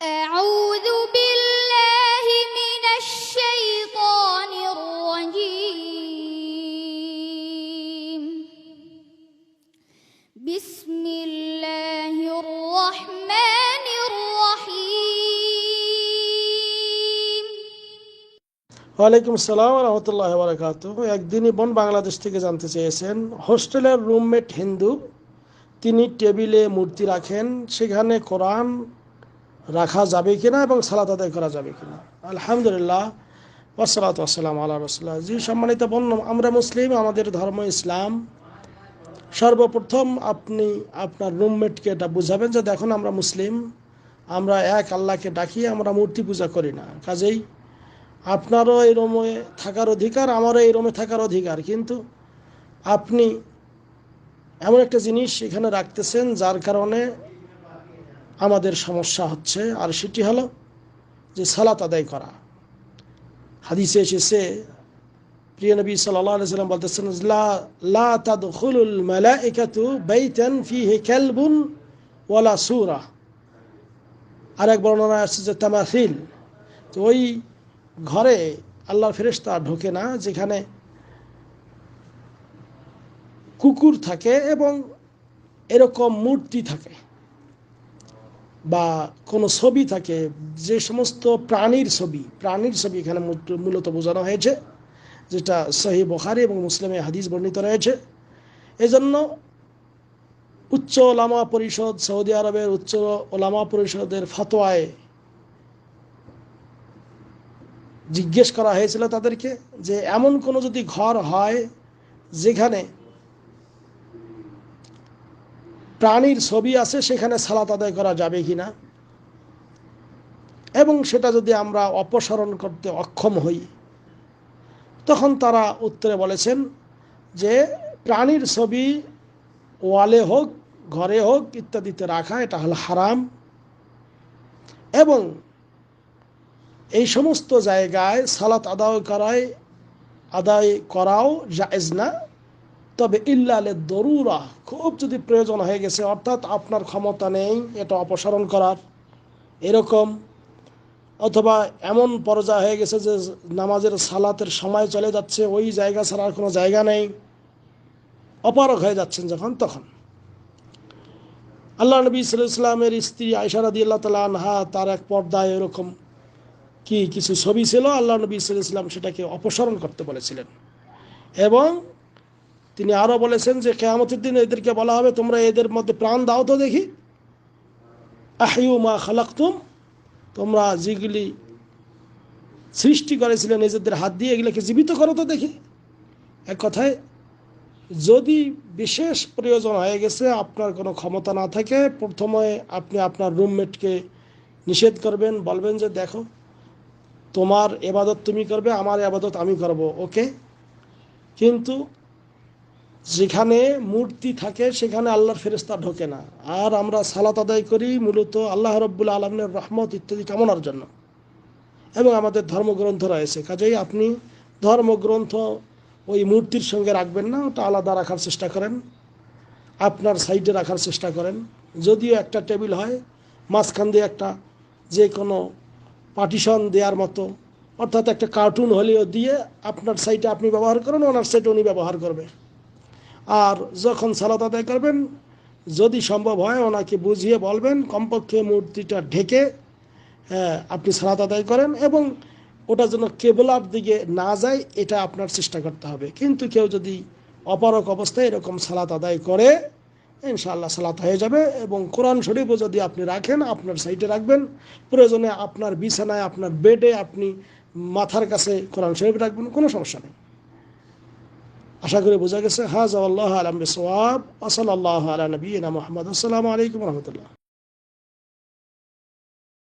أعوذ بالله من الشيطان الرجيم بسم الله الرحمن الرحيم ওয়ালাইকুম আসসালাম রহমতুল্লাহ বারাকাত একদিনই বোন বাংলাদেশ থেকে জানতে চেয়েছেন হোস্টেলের রুমমেট হিন্দু তিনি টেবিলে মূর্তি রাখেন সেখানে কোরআন রাখা যাবে কিনা এবং সালাত আদায় করা যাবে কিনা। আলহামদুলিল্লাহ ওসালাত আসসালাম আল্লাহ রসুল্লাহ জি, সম্মানিত বোন আমরা মুসলিম, আমাদের ধর্ম ইসলাম। সর্বপ্রথম আপনি আপনার রুমমেটকে এটা বুঝাবেন যে দেখুন, আমরা মুসলিম, আমরা এক আল্লাহকে ডাকি, আমরা মূর্তি পূজা করি না। কাজেই আপনারও এই রুমে থাকার অধিকার, আমারও এই রোমে থাকার অধিকার। কিন্তু আপনি এমন একটা জিনিস এখানে রাখতেছেন যার কারণে আমাদের সমস্যা হচ্ছে, আর সেটি হলো যে সালাত আদায় করা। হাদিসে এসেছে, প্রিয় নবী সাল্লাম বলতেছেন ওয়ালা সূরা। বর্ণনা আসছে যে তামাথিল তো ওই ঘরে আল্লাহর ফেরেশতা ঢোকে না, যেখানে কুকুর থাকে এবং এরকম মূর্তি থাকে। বা কোনো ছবি থাকে, যে সমস্ত প্রাণীর ছবি প্রাণীর ছবি এখানে মূলত- বোঝানো হয়েছে, যেটা সহি বখারি এবং মুসলিমে হাদিস বর্ণিত রয়েছে। এজন্য উচ্চ ওলামা পরিষদ, সৌদি আরবের উচ্চ ওলামা পরিষদের ফতোয়ায় জিজ্ঞেস করা হয়েছিল তাদেরকে যে এমন কোনো যদি ঘর হয় যেখানে প্রাণীর ছবি আছে, সেখানে সালাত আদায় করা যাবে কি না এবং সেটা যদি আমরা অপসারণ করতে অক্ষম হই, তখন তারা উত্তরে বলেছেন যে, প্রাণীর ছবি ওয়ালে হোক, ঘরে হোক ইত্যাদিতে রাখা, এটা হল হারাম। এবং এই সমস্ত জায়গায় সালাত আদায় করায়, আদায় করাও জায়েজ না। তবে ইল্লালে দরুরা, খুব যদি প্রয়োজন হয়ে গেছে, অর্থাৎ আপনার ক্ষমতা নেই, এটা অপসারণ করার। এরকম, অথবা এমন পর্যায়ে হয়ে গেছে যে নামাজের সালাতের সময় চলে যাচ্ছে, ওই জায়গা ছাড়ার কোনো জায়গা নেই। অপারক হয়ে যাচ্ছেন যখন, তখন। আল্লাহ নবী সাল্লাহ ইসলামের স্ত্রী আয়সারাদি আল্লাহ তালা আনহা, তার এক পর্দায় এরকম কি, কিছু ছবি ছিল, আল্লাহ নবী ইসলাম সেটাকে অপসারণ করতে বলেছিলেন। এবং তিনি আরও বলেছেন যে কেয়ামতের দিন এদেরকে বলা হবে, তোমরা এদের মধ্যে প্রাণ দাও তো দেখি। আহিউ মা খালাক্তুম, তোমরা যেগুলি সৃষ্টি করেছিলে নিজেদের হাত দিয়ে, এগুলোকে জীবিত করো তো দেখি। এক কথায়, যদি বিশেষ প্রয়োজন হয়ে গেছে, আপনার কোনো ক্ষমতা না থাকে, প্রথমে আপনি আপনার রুমমেটকে নিষেধ করবেন, বলবেন যে দেখো, তোমার এবাদত তুমি করবে, আমার এবাদত আমি করব, ওকে? কিন্তু যেখানে মূর্তি থাকে, সেখানে আল্লাহর ফেরেস্তা ঢোকে না। আর আমরা সালাত আদায় করি মূলত আল্লাহ রব্বুল আলমের রহমত ইত্যাদি কামনার জন্য। এবং আমাদের ধর্মগ্রন্থ রয়েছে। কাজেই আপনি ধর্মগ্রন্থ ওই মূর্তির সঙ্গে রাখবেন না, ওটা আলাদা রাখার চেষ্টা করেন। আপনার সাইডে রাখার চেষ্টা করেন। যদিও একটা টেবিল হয়, মাঝখান দিয়ে একটা যে কোনো পার্টিশন দেওয়ার মতো, অর্থাৎ একটা কার্টুন হলেও দিয়ে আপনার সাইটে আপনি ব্যবহার করেন, ওনার সাইটে উনি ব্যবহার করবে। আর যখন সালাত আদায় করবেন, যদি সম্ভব হয় ওনাকে বুঝিয়ে বলবেন, কমপক্ষে মূর্তিটা ঢেকে আপনি সালাত আদায় করেন এবং ওটা যেন কেবলার দিকে না যায়, এটা আপনার চেষ্টা করতে হবে। কিন্তু কেউ যদি অপারক অবস্থায় এরকম সালাত আদায় করে, ইনশাআল্লাহ সালাত হয়ে যাবে এবং কোরআন শরীফও যদি আপনি রাখেন, আপনার সাইডে রাখবেন, প্রয়োজনে আপনার বিছানায়, আপনার বেডে আপনি মাথার কাছে কোরআন শরীফ রাখবেন, কোনো সমস্যা নেই। আশা করি বোঝা গেছে। হাজ আল্লাহ আলম সোয়াব আসাল আল্লাহ আলা নবীনা মোহাম্মদ। আসসালামু আলাইকুম রহমতুল্লাহ।